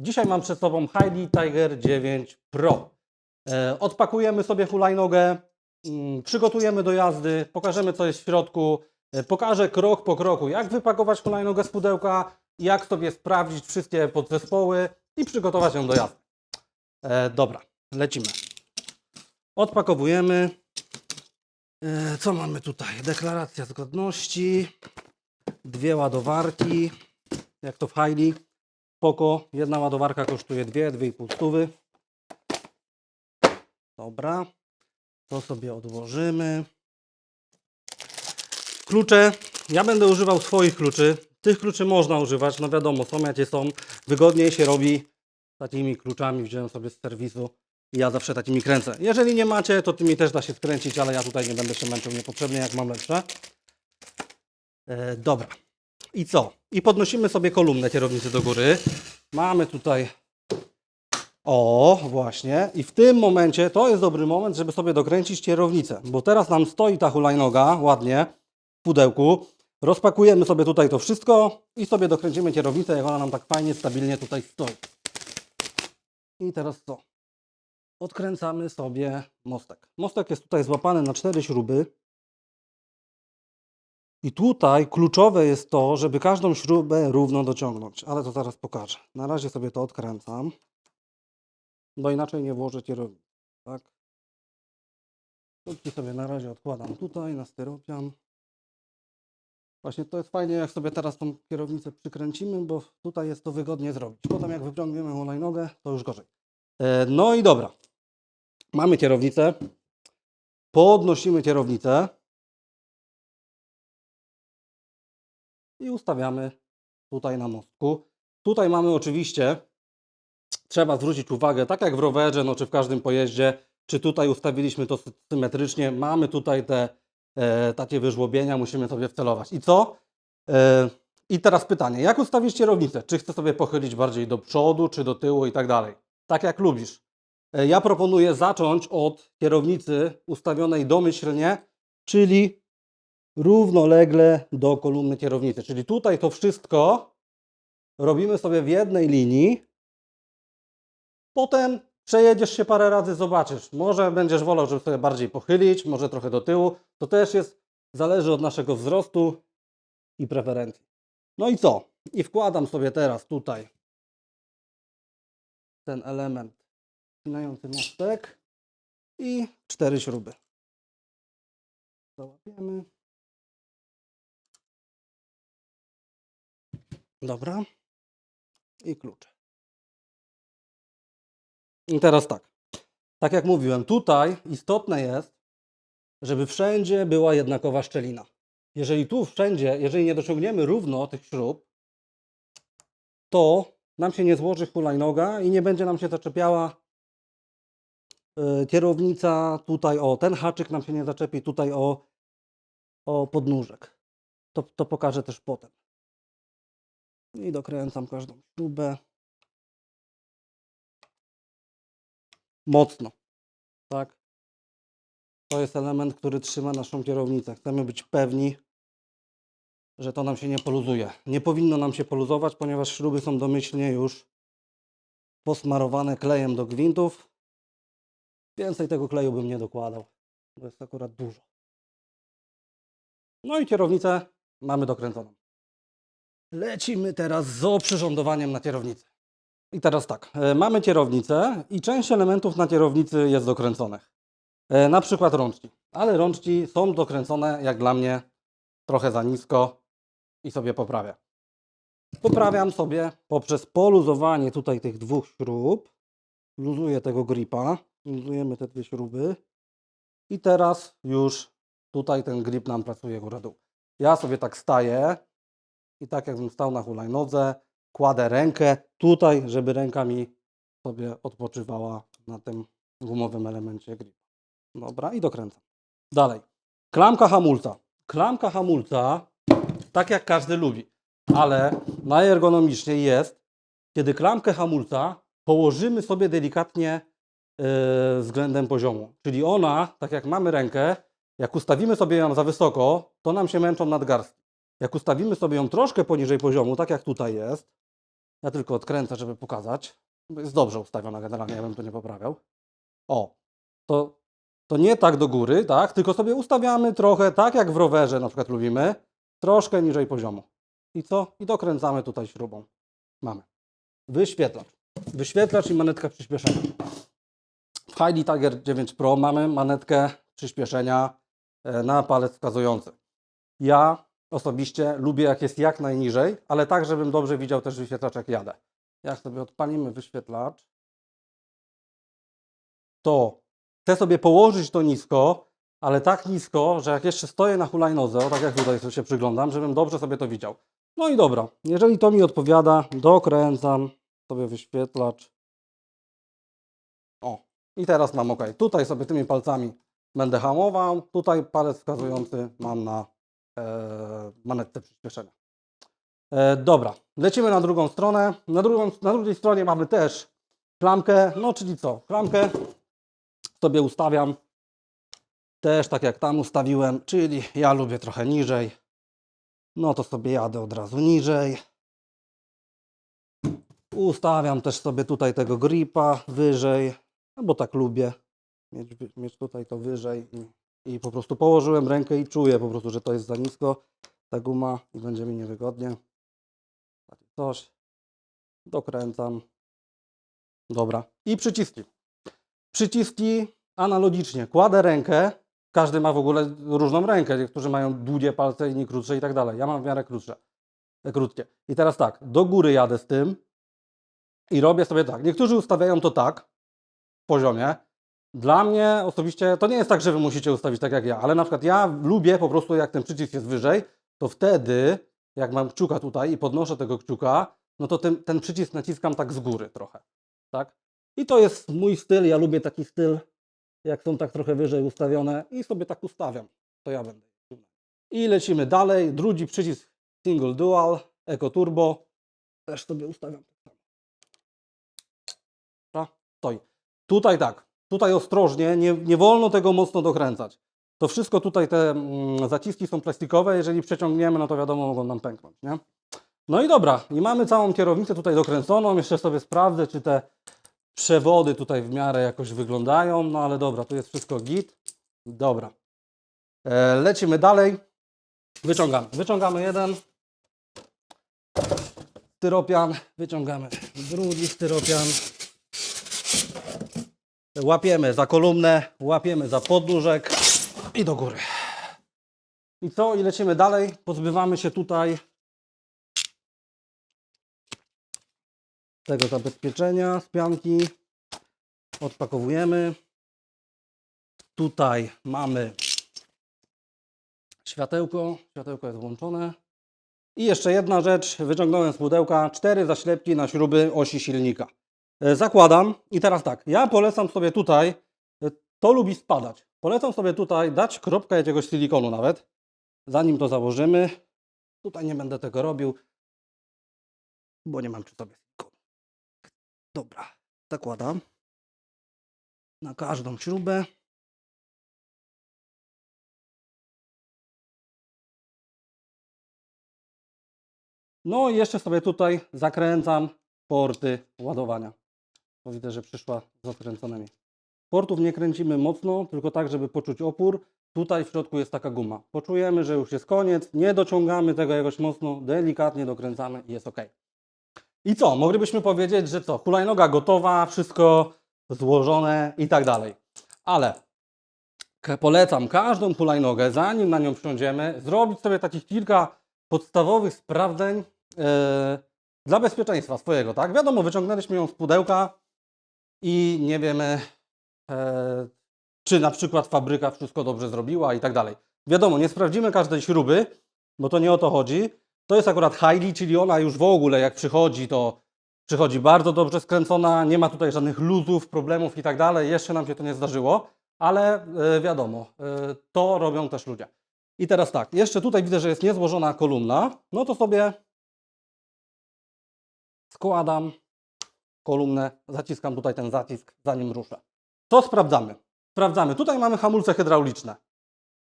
Dzisiaj mam przed sobą Heidi Tiger 9 Pro. E, odpakujemy sobie hulajnogę, mm, przygotujemy do jazdy, pokażemy co jest w środku, e, pokażę krok po kroku, jak wypakować hulajnogę z pudełka, jak sobie sprawdzić wszystkie podzespoły i przygotować ją do jazdy. E, dobra, lecimy. Odpakowujemy. Co mamy tutaj? Deklaracja zgodności, dwie ładowarki, jak to w Heidi. Spoko, jedna ładowarka kosztuje dwie, dwie i pół stówy. Dobra, to sobie odłożymy. Klucze, ja będę używał swoich kluczy. Tych kluczy można używać, no wiadomo, są jakie są. Wygodniej się robi takimi kluczami, wziąłem sobie z serwisu i ja zawsze takimi kręcę. Jeżeli nie macie, to tymi też da się skręcić, ale ja tutaj nie będę się męczył niepotrzebnie, jak mam lepsze. E, dobra. I co? I podnosimy sobie kolumnę kierownicy do góry. Mamy tutaj. O, właśnie. I w tym momencie to jest dobry moment, żeby sobie dokręcić kierownicę, bo teraz nam stoi ta hulajnoga ładnie w pudełku. Rozpakujemy sobie tutaj to wszystko i sobie dokręcimy kierownicę, jak ona nam tak fajnie, stabilnie tutaj stoi. I teraz co? Odkręcamy sobie mostek. Mostek jest tutaj złapany na cztery śruby. I tutaj kluczowe jest to, żeby każdą śrubę równo dociągnąć, ale to zaraz pokażę. Na razie sobie to odkręcam, bo inaczej nie włożę kierownicy. Tak? Śrubki sobie na razie odkładam tutaj na styropian. Właśnie to jest fajnie, jak sobie teraz tą kierownicę przykręcimy, bo tutaj jest to wygodnie zrobić. Potem jak wyciągniemy hulajnogę, to już gorzej. E, No i dobra. Mamy kierownicę. Podnosimy kierownicę. I ustawiamy tutaj na mostku. Tutaj mamy oczywiście, trzeba zwrócić uwagę, tak jak w rowerze, no, czy w każdym pojeździe, czy tutaj ustawiliśmy to sy- symetrycznie, mamy tutaj te e, takie wyżłobienia, musimy sobie wcelować. I co? E, I teraz pytanie, jak ustawić kierownicę? Czy chcę sobie pochylić bardziej do przodu, czy do tyłu i tak dalej? Tak jak lubisz. E, ja proponuję zacząć od kierownicy ustawionej domyślnie, czyli równolegle do kolumny kierownicy. Czyli tutaj to wszystko robimy sobie w jednej linii. Potem przejedziesz się parę razy, zobaczysz. Może będziesz wolał, żeby sobie bardziej pochylić, może trochę do tyłu. To też jest, zależy od naszego wzrostu i preferencji. No i co? I wkładam sobie teraz tutaj ten element spinający mostek i cztery śruby. Załapiemy. Dobra. I klucze. I teraz tak. Tak jak mówiłem, tutaj istotne jest, żeby wszędzie była jednakowa szczelina. Jeżeli tu wszędzie, jeżeli nie dociągniemy równo tych śrub, to nam się nie złoży hulajnoga i nie będzie nam się zaczepiała y, kierownica tutaj o ten haczyk nam się nie zaczepi tutaj o, o podnóżek. To, to pokażę też potem. I dokręcam każdą śrubę. Mocno. Tak. To jest element, który trzyma naszą kierownicę. Chcemy być pewni, że to nam się nie poluzuje. Nie powinno nam się poluzować, ponieważ śruby są domyślnie już posmarowane klejem do gwintów. Więcej tego kleju bym nie dokładał. To jest akurat dużo. No i kierownicę mamy dokręconą. Lecimy teraz z oprzyrządowaniem na kierownicy. I teraz tak, e, mamy kierownicę i część elementów na kierownicy jest dokręconych. E, Na przykład rączki. Ale rączki są dokręcone, jak dla mnie, trochę za nisko i sobie poprawię. Poprawiam sobie poprzez poluzowanie tutaj tych dwóch śrub. Luzuję tego gripa. Luzujemy te dwie śruby. I teraz już tutaj ten grip nam pracuje górę-dół. Ja sobie tak staję i tak jakbym stał na hulajnodze, kładę rękę tutaj, żeby ręka mi sobie odpoczywała na tym gumowym elemencie grip. Dobra, i dokręcam. Dalej. Klamka hamulca. Klamka hamulca, tak jak każdy lubi, ale najergonomiczniej jest, kiedy klamkę hamulca położymy sobie delikatnie yy, względem poziomu. Czyli ona, tak jak mamy rękę, jak ustawimy sobie ją za wysoko, to nam się męczą nadgarstki. Jak ustawimy sobie ją troszkę poniżej poziomu, tak jak tutaj jest, Ja tylko odkręcę, żeby pokazać. Jest dobrze ustawiona generalnie, ja bym to nie poprawiał. O, to, to nie tak do góry, tak? Tylko sobie ustawiamy trochę, tak jak w rowerze na przykład lubimy, troszkę niżej poziomu. I co? I dokręcamy tutaj śrubą. Mamy. Wyświetlacz. Wyświetlacz i manetka przyspieszenia. W Heidi Tiger 9 Pro mamy manetkę przyspieszenia e, na palec wskazujący. Ja osobiście lubię jak jest jak najniżej, ale tak, żebym dobrze widział też wyświetlacz jak jadę. Jak sobie odpalimy wyświetlacz, to chcę sobie położyć to nisko, ale tak nisko, że jak jeszcze stoję na hulajnodze, o tak jak tutaj się przyglądam, żebym dobrze sobie to widział. No i dobra, jeżeli to mi odpowiada, dokręcam sobie wyświetlacz. O, i teraz mam OK. Tutaj sobie tymi palcami będę hamował, tutaj palec wskazujący mam na manetce przyspieszenia. E, dobra, lecimy na drugą stronę. Na, drugą, na drugiej stronie mamy też klamkę, no czyli co? Klamkę sobie ustawiam też tak jak tam ustawiłem, czyli ja lubię trochę niżej. No to sobie jadę od razu niżej. Ustawiam też sobie tutaj tego gripa wyżej, no bo tak lubię mieć, mieć tutaj to wyżej i, i po prostu położyłem rękę i czuję po prostu, że to jest za nisko ta guma i będzie mi niewygodnie. Takie coś. Dokręcam. Dobra. I przyciski. Przyciski analogicznie. Kładę rękę. Każdy ma w ogóle różną rękę. Niektórzy mają długie palce, inni krótsze i tak dalej. Ja mam w miarę krótsze. Krótkie. I teraz tak, do góry jadę z tym i robię sobie tak. Niektórzy ustawiają to tak, w poziomie. Dla mnie osobiście to nie jest tak, że wy musicie ustawić tak jak ja, ale na przykład ja lubię po prostu, jak ten przycisk jest wyżej, to wtedy, jak mam kciuka tutaj i podnoszę tego kciuka, no to ten, ten przycisk naciskam tak z góry trochę. Tak? I to jest mój styl. Ja lubię taki styl, jak są tak trochę wyżej ustawione i sobie tak ustawiam. To ja będę. I lecimy dalej. Drugi przycisk Single Dual, Eco Turbo. Też sobie ustawiam. Dobra, Stoi. Tutaj tak. Tutaj ostrożnie. Nie, nie wolno tego mocno dokręcać. To wszystko tutaj, te mm, zaciski są plastikowe. Jeżeli przeciągniemy, no to wiadomo, mogą nam pęknąć. Nie? No i dobra. I mamy całą kierownicę tutaj dokręconą. Jeszcze sobie sprawdzę, czy te przewody tutaj w miarę jakoś wyglądają, no ale dobra, tu jest wszystko git. Dobra. E, lecimy dalej. Wyciągamy. Wyciągamy jeden styropian, wyciągamy drugi styropian. Łapiemy za kolumnę, łapiemy za podnóżek i do góry. I co? I lecimy dalej. Pozbywamy się tutaj tego zabezpieczenia z pianki. Odpakowujemy. Tutaj mamy światełko. Światełko jest włączone. I jeszcze jedna rzecz. Wyciągnąłem z pudełka cztery zaślepki na śruby osi silnika. E, Zakładam i teraz tak. Ja polecam sobie tutaj, e, to lubi spadać. Polecam sobie tutaj dać kropkę jakiegoś silikonu nawet, zanim to założymy. Tutaj nie będę tego robił, bo nie mam przy sobie silikonu. Dobra, zakładam na każdą śrubę. No i jeszcze sobie tutaj zakręcam porty ładowania. Bo że przyszła z odkręconymi. Portów nie kręcimy mocno, tylko tak, żeby poczuć opór. Tutaj w środku jest taka guma. Poczujemy, że już jest koniec, nie dociągamy tego jakoś mocno, delikatnie dokręcamy i jest ok. I co? Moglibyśmy powiedzieć, że co? Hulajnoga gotowa, wszystko złożone i tak dalej. Ale polecam każdą hulajnogę, zanim na nią wsiądziemy, zrobić sobie takich kilka podstawowych sprawdzeń e, dla bezpieczeństwa swojego, tak? Wiadomo, wyciągnęliśmy ją z pudełka i nie wiemy, e, czy na przykład fabryka wszystko dobrze zrobiła i tak dalej. Wiadomo, nie sprawdzimy każdej śruby, bo to nie o to chodzi. To jest akurat Heidi, czyli ona już w ogóle jak przychodzi, to przychodzi bardzo dobrze skręcona, nie ma tutaj żadnych luzów, problemów i tak dalej. Jeszcze nam się to nie zdarzyło, ale e, wiadomo, e, to robią też ludzie. I teraz tak, jeszcze tutaj widzę, że jest niezłożona kolumna, no to sobie składam kolumnę, zaciskam tutaj ten zacisk, zanim ruszę. To sprawdzamy. Sprawdzamy. Tutaj mamy hamulce hydrauliczne,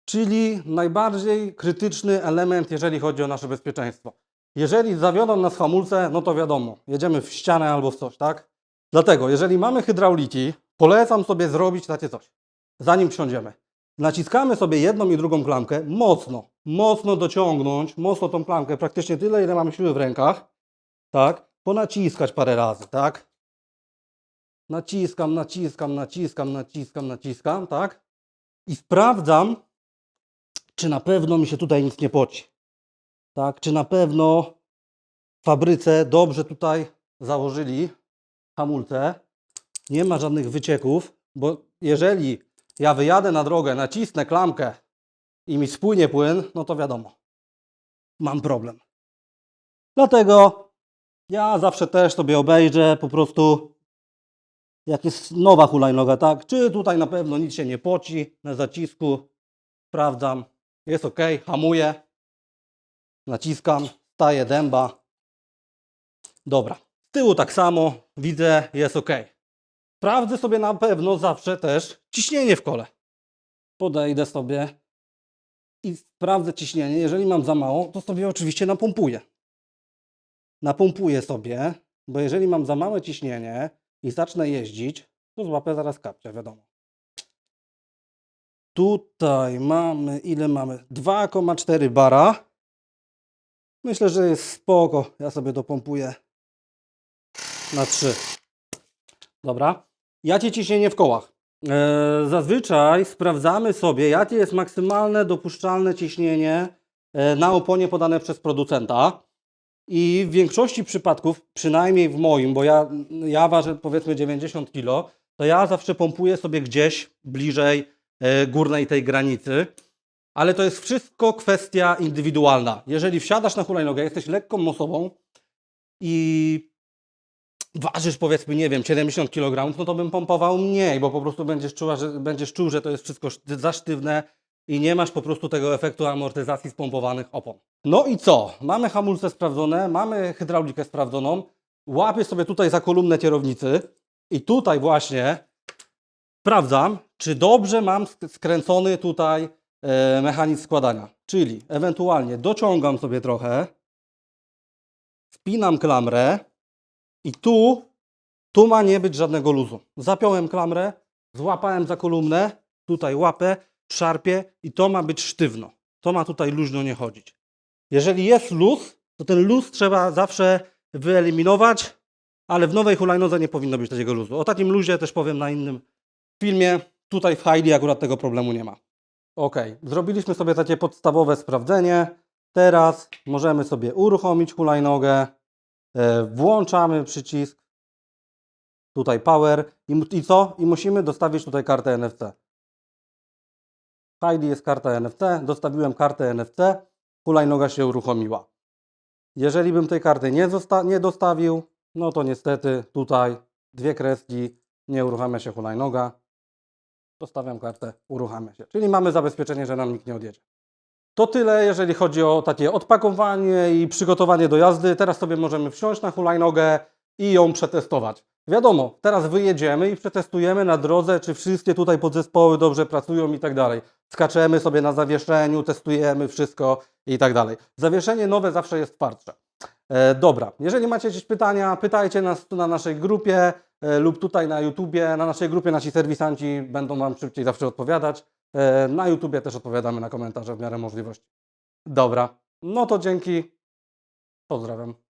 czyli najbardziej krytyczny element, jeżeli chodzi o nasze bezpieczeństwo. Jeżeli zawiodą nas hamulce, no to wiadomo, jedziemy w ścianę albo w coś, tak? Dlatego, jeżeli mamy hydrauliki, polecam sobie zrobić takie coś, zanim wsiądziemy. Naciskamy sobie jedną i drugą klamkę, mocno, mocno dociągnąć, mocno tą klamkę, praktycznie tyle, ile mamy siły w rękach, tak? Ponaciskać parę razy, tak? Naciskam, naciskam, naciskam, naciskam, naciskam, tak? I sprawdzam, czy na pewno mi się tutaj nic nie poci. Tak? Czy na pewno w fabryce dobrze tutaj założyli hamulce. Nie ma żadnych wycieków, bo jeżeli ja wyjadę na drogę, nacisnę klamkę i mi spłynie płyn, no to wiadomo, mam problem. Dlatego ja zawsze też sobie obejrzę po prostu jak jest nowa hulajnoga, tak? Czy tutaj na pewno nic się nie poci na zacisku. Sprawdzam. Jest ok, hamuję. Naciskam, staje dęba. Dobra. Z tyłu tak samo widzę, jest ok. Sprawdzę sobie na pewno zawsze też ciśnienie w kole. Podejdę sobie i sprawdzę ciśnienie. Jeżeli mam za mało, to sobie oczywiście napompuję. Napompuję sobie, bo jeżeli mam za małe ciśnienie i zacznę jeździć, to złapę zaraz kapcia, wiadomo. Tutaj mamy, ile mamy? 2,4 bara. Myślę, że jest spoko. Ja sobie dopompuję na 3. Dobra. Jakie ciśnienie w kołach? E, zazwyczaj sprawdzamy sobie, jakie jest maksymalne dopuszczalne ciśnienie e, na oponie podane przez producenta. I w większości przypadków, przynajmniej w moim, bo ja, ja ważę powiedzmy 90 kg, to ja zawsze pompuję sobie gdzieś bliżej e, górnej tej granicy. Ale to jest wszystko kwestia indywidualna. Jeżeli wsiadasz na hulajnogę, jesteś lekką osobą i ważysz powiedzmy, nie wiem, 70 kg, no to bym pompował mniej, bo po prostu będziesz, czuła, że, będziesz czuł, że to jest wszystko za sztywne i nie masz po prostu tego efektu amortyzacji spompowanych opon. No i co? Mamy hamulce sprawdzone, mamy hydraulikę sprawdzoną, łapię sobie tutaj za kolumnę kierownicy i tutaj właśnie sprawdzam, czy dobrze mam sk- skręcony tutaj e, mechanizm składania. Czyli ewentualnie dociągam sobie trochę, spinam klamrę i tu, tu ma nie być żadnego luzu. Zapiąłem klamrę, złapałem za kolumnę, tutaj łapę, szarpię i to ma być sztywno. To ma tutaj luźno nie chodzić. Jeżeli jest luz, to ten luz trzeba zawsze wyeliminować, ale w nowej hulajnodze nie powinno być takiego luzu. O takim luzie też powiem na innym filmie. Tutaj w Haili akurat tego problemu nie ma. Ok, zrobiliśmy sobie takie podstawowe sprawdzenie. Teraz możemy sobie uruchomić hulajnogę. E, Włączamy przycisk. Tutaj power. I, I co? I musimy dostawić tutaj kartę NFC. W Haili jest karta NFC. Dostawiłem kartę NFC. Hulajnoga się uruchomiła. Jeżeli bym tej karty nie, nie dostawił, no to niestety tutaj dwie kreski, nie uruchamia się hulajnoga. Dostawiam kartę, uruchamia się. Czyli mamy zabezpieczenie, że nam nikt nie odjedzie. To tyle, jeżeli chodzi o takie odpakowanie i przygotowanie do jazdy. Teraz sobie możemy wsiąść na hulajnogę i ją przetestować. Wiadomo, teraz wyjedziemy i przetestujemy na drodze, czy wszystkie tutaj podzespoły dobrze pracują i tak dalej. Skaczemy sobie na zawieszeniu, testujemy wszystko i tak dalej. Zawieszenie nowe zawsze jest twardsze. E, dobra, jeżeli macie jakieś pytania, pytajcie nas tu na naszej grupie e, lub tutaj na YouTubie. Na naszej grupie nasi serwisanci będą Wam szybciej zawsze odpowiadać. E, na YouTubie też odpowiadamy na komentarze w miarę możliwości. Dobra, no to dzięki. Pozdrawiam.